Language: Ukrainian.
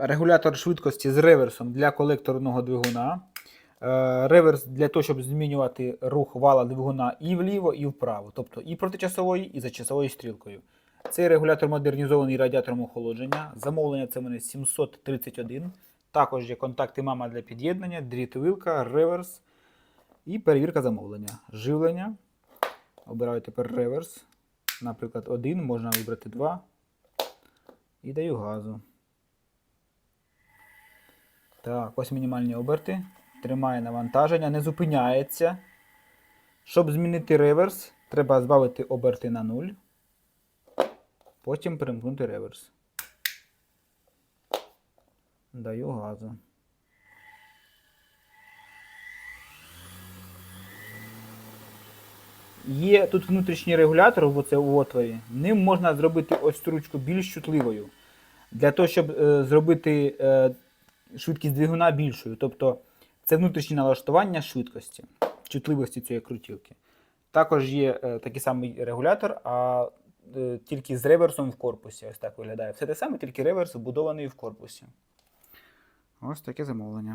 регулятор швидкості з реверсом для колекторного двигуна. Е, Реверс для того, щоб змінювати рух вала двигуна і вліво, і вправо, тобто і протичасовою, і за часовою стрілкою. Цей регулятор модернізований радіатором охолодження. Замовлення це в мене 731. Також є контакти мама для під'єднання, дріт-вилка, реверс і перевірка замовлення. Живлення. Обираю тепер реверс. Наприклад, один, можна вибрати два. І даю газу. Так, ось мінімальні оберти. Тримає навантаження, не зупиняється. Щоб змінити реверс, треба збавити оберти на 0. Потім перемкнути реверс. Даю газу. Є тут внутрішній регулятор в оце в отворі. Ним можна зробити ось цю ручку більш чутливою. Для того, щоб е, зробити е, швидкість двигуна більшою. Тобто це внутрішнє налаштування швидкості, чутливості цієї крутілки. Також є е, такий самий регулятор, а е, тільки з реверсом в корпусі. Ось так виглядає. Все те саме, тільки реверс вбудований в корпусі. Ось таке замовлення.